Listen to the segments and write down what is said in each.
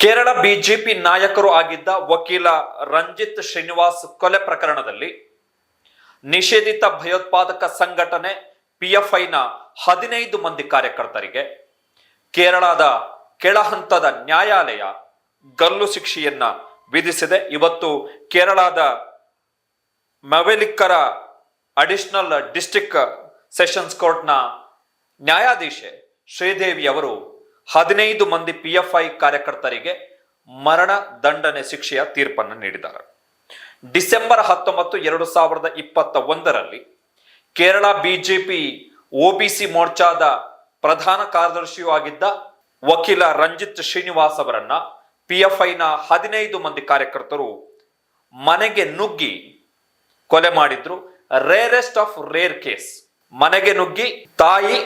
Kerala BJP ನಾಯಕರು ಆಗಿದ್ದ ವಕೀಲ ರಂಜಿತ್ ಶ್ರೀನಿವಾಸ್ ಕೊಲೆ ಪ್ರಕರಣದಲ್ಲಿ ನಿಷೇಧಿತ ಭಯೋತ್ಪಾದಕ ಸಂಘಟನೆ ಪಿಎಫ್ಐನ ಹದಿನೈದು ಮಂದಿ ಕಾರ್ಯಕರ್ತರಿಗೆ ಕೇರಳದ ಕೆಳಹಂತದ ನ್ಯಾಯಾಲಯ ಗಲ್ಲು ಶಿಕ್ಷೆಯನ್ನ ವಿಧಿಸಿದೆ. ಇವತ್ತು ಕೇರಳದ ಮವೆಲಿಕ್ಕರ ಅಡಿಷನಲ್ ಡಿಸ್ಟಿಕ್ ಸೆಷನ್ಸ್ ಕೋರ್ಟ್ನ ನ್ಯಾಯಾಧೀಶೆ ಶ್ರೀದೇವಿ ಅವರು ಹದಿನೈದು ಮಂದಿ ಪಿಎಫ್ಐ ಕಾರ್ಯಕರ್ತರಿಗೆ ಮರಣ ದಂಡನೆ ಶಿಕ್ಷೆಯ ತೀರ್ಪನ್ನು ನೀಡಿದ್ದಾರೆ. ಡಿಸೆಂಬರ್ ಹತ್ತೊಂಬತ್ತು ಎರಡು ಸಾವಿರದ ಇಪ್ಪತ್ತ ಒಂದರಲ್ಲಿ ಕೇರಳ ಬಿಜೆಪಿ ಒಬಿಸಿ ಮೋರ್ಚಾದ ಪ್ರಧಾನ ಕಾರ್ಯದರ್ಶಿಯೂ ಆಗಿದ್ದ ವಕೀಲ ರಂಜಿತ್ ಶ್ರೀನಿವಾಸ್ ಅವರನ್ನ ಪಿಎಫ್ಐನ ಹದಿನೈದು ಮಂದಿ ಕಾರ್ಯಕರ್ತರು ಮನೆಗೆ ನುಗ್ಗಿ ಕೊಲೆ ಮಾಡಿದ್ರು. ರೇರೆಸ್ಟ್ ಆಫ್ ರೇರ್ ಕೇಸ್ ಮನೆಗೆ ನುಗ್ಗಿ ತಾಯಿ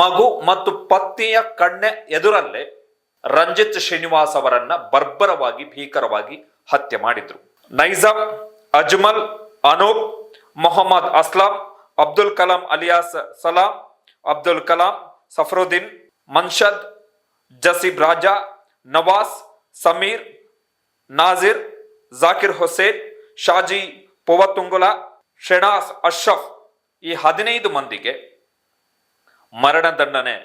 ಮಗು ಮತ್ತು ಪತ್ನಿಯ ಕಣ್ಣೆ ಎದುರಲ್ಲೇ ರಂಜಿತ್ ಶ್ರೀನಿವಾಸ್ ಅವರನ್ನ ಬರ್ಬರವಾಗಿ, ಭೀಕರವಾಗಿ ಹತ್ಯೆ ಮಾಡಿದ್ರು. ನೈಜಾಮ್ ಅಜ್ಮಲ್, ಅನೂಪ್, ಮೊಹಮ್ಮದ್ ಅಸ್ಲಾಂ, ಅಬ್ದುಲ್ ಕಲಾಂ ಅಲಿಯಾಸ್ ಸಲಾಂ, ಅಬ್ದುಲ್ ಕಲಾಂ ಸಫರುದ್ದೀನ್, ಮನ್ಷದ್, ಜಸೀಬ್ ರಾಜಾ, ನವಾಸ್, ಸಮೀರ್ ನಾಜಿರ್ ಜಾಕಿರ್ ಹುಸೇನ್, ಶಾಜಿ ಪೊವತುಂಗುಲ ಶೆಣಾಸ್ ಅಶ್ರಫ್ ಈ ಹದಿನೈದು ಮಂದಿಗೆ ಮರಣದಂಡನೆ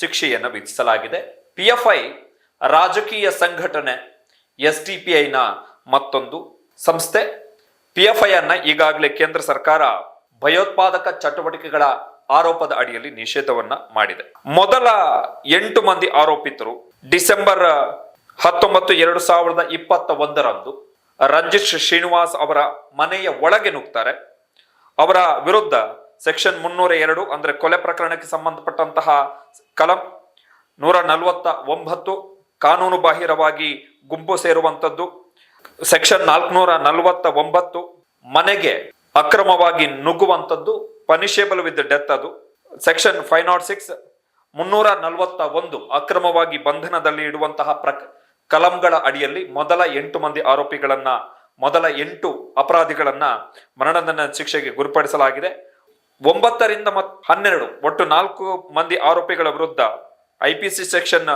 ಶಿಕ್ಷೆಯನ್ನು ವಿಧಿಸಲಾಗಿದೆ. ಪಿಎಫ್ಐ ರಾಜಕೀಯ ಸಂಘಟನೆ ಎಸ್ ಟಿ ಪಿ ಐನ ಮತ್ತೊಂದು ಸಂಸ್ಥೆ. ಪಿಎಫ್ಐ ಅನ್ನ ಈಗಾಗಲೇ ಕೇಂದ್ರ ಸರ್ಕಾರ ಭಯೋತ್ಪಾದಕ ಚಟುವಟಿಕೆಗಳ ಆರೋಪದ ಅಡಿಯಲ್ಲಿ ನಿಷೇಧವನ್ನ ಮಾಡಿದೆ. ಮೊದಲ ಎಂಟು ಮಂದಿ ಆರೋಪಿತರು ಡಿಸೆಂಬರ್ ಹತ್ತೊಂಬತ್ತು ಎರಡು ಸಾವಿರದ ಇಪ್ಪತ್ತ ಒಂದರಂದು ರಂಜಿತ್ ಶ್ರೀನಿವಾಸ್ ಅವರ ಮನೆಯ ಒಳಗೆ ನುಗ್ತಾರೆ. ಅವರ ವಿರುದ್ಧ ಸೆಕ್ಷನ್ ಮುನ್ನೂರ ಎರಡು ಅಂದ್ರೆ ಕೊಲೆ ಪ್ರಕರಣಕ್ಕೆ ಸಂಬಂಧಪಟ್ಟಂತಹ ಕಲಂ ನೂರ ನಲವತ್ತ ಒಂಬತ್ತು ಕಾನೂನು ಬಾಹಿರವಾಗಿ ಗುಂಪು ಸೇರುವಂತದ್ದು ಸೆಕ್ಷನ್ ನಾಲ್ಕುನೂರ ನಲವತ್ತ ಒಂಬತ್ತು ಮನೆಗೆ ಅಕ್ರಮವಾಗಿ ನುಗ್ಗುವಂಥದ್ದು ಪನಿಷೇಬಲ್ ವಿತ್ ಡೆತ್ ಅದು. ಸೆಕ್ಷನ್ ಫೈವ್ ನಾಟ್ ಸಿಕ್ಸ್ ಮುನ್ನೂರ ನಲವತ್ತ ಒಂದು ಅಕ್ರಮವಾಗಿ ಬಂಧನದಲ್ಲಿ ಇಡುವಂತಹ ಪ್ರಕ್, ಕಲಂಗಳ ಅಡಿಯಲ್ಲಿ ಮೊದಲ ಎಂಟು ಮಂದಿ ಆರೋಪಿಗಳನ್ನ, ಮೊದಲ ಎಂಟು ಅಪರಾಧಿಗಳನ್ನ ಮರಣದಂಡನೆ ಶಿಕ್ಷೆಗೆ ಗುರಿಪಡಿಸಲಾಗಿದೆ. ಒಂಬತ್ತರಿಂದ ಮತ್ ಹನ್ನೆರಡು, ಒಟ್ಟು ನಾಲ್ಕು ಮಂದಿ ಆರೋಪಿಗಳ ವಿರುದ್ಧ ಐಪಿಸಿ ಸೆಕ್ಷನ್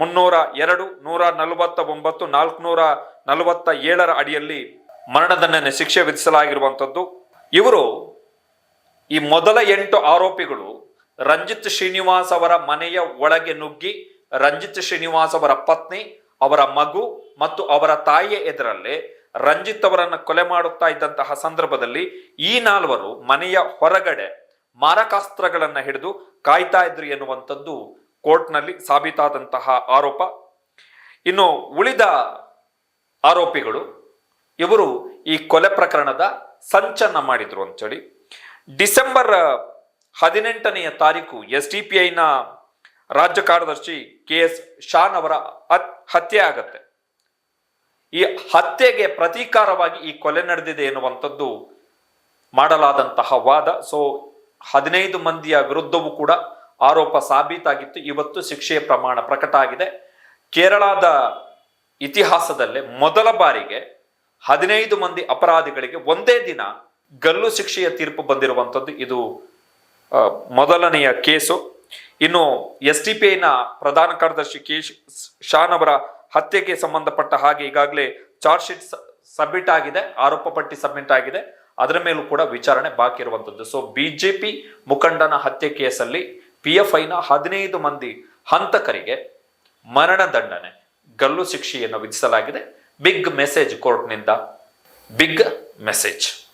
ಮುನ್ನೂರ ಎರಡು, ನೂರ ನಲವತ್ತ ಒಂಬತ್ತು, ನಾಲ್ಕುನೂರ ನಲವತ್ತ ಏಳರ ಅಡಿಯಲ್ಲಿ ಮರಣದಂಡನೆ ಶಿಕ್ಷೆ ವಿಧಿಸಲಾಗಿರುವಂಥದ್ದು. ಇವರು ಈ ಮೊದಲ ಎಂಟು ಆರೋಪಿಗಳು ರಂಜಿತ್ ಶ್ರೀನಿವಾಸ್ ಅವರ ಮನೆಯ ಒಳಗೆ ನುಗ್ಗಿ, ರಂಜಿತ್ ಶ್ರೀನಿವಾಸ್ ಅವರ ಪತ್ನಿ, ಅವರ ಮಗು ಮತ್ತು ಅವರ ತಾಯಿಯ ಎದುರಲ್ಲೇ ರಂಜಿತ್ ಅವರನ್ನು ಕೊಲೆ ಮಾಡುತ್ತಾ ಇದ್ದಂತಹ ಸಂದರ್ಭದಲ್ಲಿ ಈ ನಾಲ್ವರು ಮನೆಯ ಹೊರಗಡೆ ಮಾರಕಾಸ್ತ್ರಗಳನ್ನು ಹಿಡಿದು ಕಾಯ್ತಾ ಇದ್ರು ಎನ್ನುವಂಥದ್ದು ಕೋರ್ಟ್ನಲ್ಲಿ ಸಾಬೀತಾದಂತಹ ಆರೋಪ. ಇನ್ನು ಉಳಿದ ಆರೋಪಿಗಳು, ಇವರು ಈ ಕೊಲೆ ಪ್ರಕರಣದ ಸಂಚನ್ನ ಮಾಡಿದ್ರು ಅಂತೇಳಿ ಡಿಸೆಂಬರ್ ಹದಿನೆಂಟನೆಯ ತಾರೀಕು ಎಸ್ ಡಿ ಪಿ ಐನ ರಾಜ್ಯ ಕಾರ್ಯದರ್ಶಿ ಕೆ ಎಸ್ ಶಾನ್ ಅವರ ಹತ್- ಹತ್ಯೆ ಆಗತ್ತೆ. ಈ ಹತ್ಯೆಗೆ ಪ್ರತೀಕಾರವಾಗಿ ಈ ಕೊಲೆ ನಡೆದಿದೆ ಎನ್ನುವಂಥದ್ದು ಮಾಡಲಾದಂತಹ ವಾದ. ಸೊ ಹದಿನೈದು ಮಂದಿಯ ವಿರುದ್ಧವೂ ಕೂಡ ಆರೋಪ ಸಾಬೀತಾಗಿತ್ತು. ಇವತ್ತು ಶಿಕ್ಷೆಯ ಪ್ರಮಾಣ ಪ್ರಕಟ ಆಗಿದೆ. ಕೇರಳದ ಇತಿಹಾಸದಲ್ಲೇ ಮೊದಲ ಬಾರಿಗೆ ಹದಿನೈದು ಮಂದಿ ಅಪರಾಧಿಗಳಿಗೆ ಒಂದೇ ದಿನ ಗಲ್ಲು ಶಿಕ್ಷೆಯ ತೀರ್ಪು ಬಂದಿರುವಂಥದ್ದು. ಇದು ಮೊದಲನೆಯ ಕೇಸು. ಇನ್ನು ಎಸ್ ಟಿ ಪಿ ಐನ ಪ್ರಧಾನ ಕಾರ್ಯದರ್ಶಿ ಕೆ ಶಾನ್ ಹತ್ಯೆಗೆ ಸಂಬಂಧಪಟ್ಟ ಹಾಗೆ ಈಗಾಗಲೇ ಚಾರ್ಜ್ ಶೀಟ್ ಸಬ್ಮಿಟ್ ಆಗಿದೆ, ಆರೋಪ ಪಟ್ಟಿ ಸಬ್ಮಿಟ್ ಆಗಿದೆ. ಅದರ ಮೇಲೂ ಕೂಡ ವಿಚಾರಣೆ ಬಾಕಿ ಇರುವಂತದ್ದು. ಸೊ ಬಿಜೆಪಿ ಮುಖಂಡನ ಹತ್ಯೆ ಕೇಸಲ್ಲಿ ಪಿ ಎಫ್ ಐನ ಹದಿನೈದು ಮಂದಿ ಹಂತಕರಿಗೆ ಮರಣದಂಡನೆ ಗಲ್ಲು ಶಿಕ್ಷೆಯನ್ನು ವಿಧಿಸಲಾಗಿದೆ. ಬಿಗ್ ಮೆಸೇಜ್ ಕೋರ್ಟ್ನಿಂದ ಬಿಗ್ ಮೆಸೇಜ್